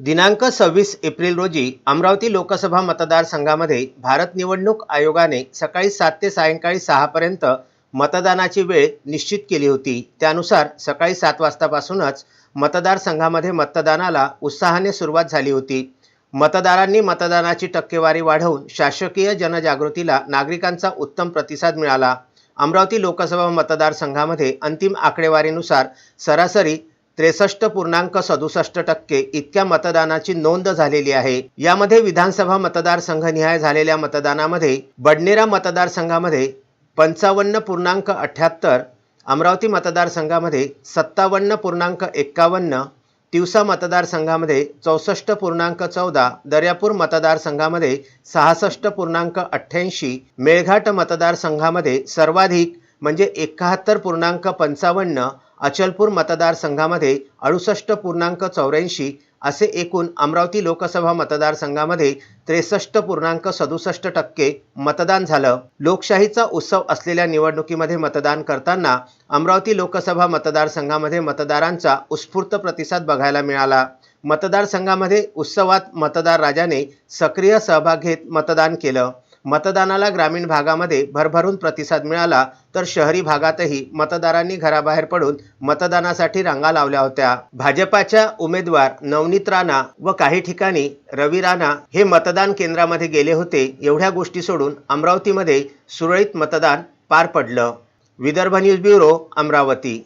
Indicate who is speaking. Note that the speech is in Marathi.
Speaker 1: दिनांक सव्वीस एप्रिल रोजी अमरावती लोकसभा मतदारसंघामध्ये भारत निवडणूक आयोगाने सकाळी सात ते सायंकाळी सहापर्यंत मतदानाची वेळ निश्चित केली होती. त्यानुसार सकाळी सात वाजतापासूनच मतदारसंघामध्ये मतदानाला उत्साहाने सुरुवात झाली होती. मतदारांनी मतदानाची टक्केवारी वाढवून शासकीय जनजागृतीला नागरिकांचा उत्तम प्रतिसाद मिळाला. अमरावती लोकसभा मतदारसंघामध्ये अंतिम आकडेवारीनुसार सरासरी त्रेसष्ट पूर्णांक सदुसष्ट टक्के इतक्या मतदानाची नोंद झालेली आहे. यामध्ये विधानसभा मतदारसंघनिहाय झालेल्या मतदानामध्ये बडनेरा मतदारसंघामध्ये पंचावन्न पूर्णांक अठ्ठ्याहत्तर अमरावती मतदारसंघामध्ये सत्तावन्न पूर्णांक एक्कावन्न तिवसा मतदारसंघामध्ये चौसष्ट पूर्णांक चौदा दर्यापूर मतदारसंघामध्ये सहासष्ट पूर्णांक अठ्ठ्याऐंशी मेळघाट मतदारसंघामध्ये सर्वाधिक म्हणजे एकाहत्तर पूर्णांक पंचावन्न अचलपूर मतदारसंघामध्ये अडुसष्ट पूर्णांक चौऱ्याऐंशी असे एकूण अमरावती लोकसभा मतदारसंघामध्ये त्रेसष्ट पूर्णांक सदुसष्ट टक्के मतदान झालं. लोकशाहीचा उत्सव असलेल्या निवडणुकीमध्ये मतदान करताना अमरावती लोकसभा मतदारसंघामध्ये मतदारांचा उत्स्फूर्त प्रतिसाद बघायला मिळाला. मतदारसंघामध्ये उत्सवात मतदार राजाने सक्रिय सहभाग घेत मतदान केलं. मतदानाला ग्रामीण भागामध्ये भरभरून प्रतिसाद मिळाला तर शहरी भागातही मतदारांनी घराबाहेर पडून मतदानासाठी रांगा लावल्या होत्या. भाजपाच्या उमेदवार नवनीत राणा व काही ठिकाणी रवी राणा हे मतदान केंद्रामध्ये गेले होते. एवढ्या गोष्टी सोडून अमरावतीमध्ये सुरळीत मतदान पार पडलं. Vidarbha news bureau Amravati.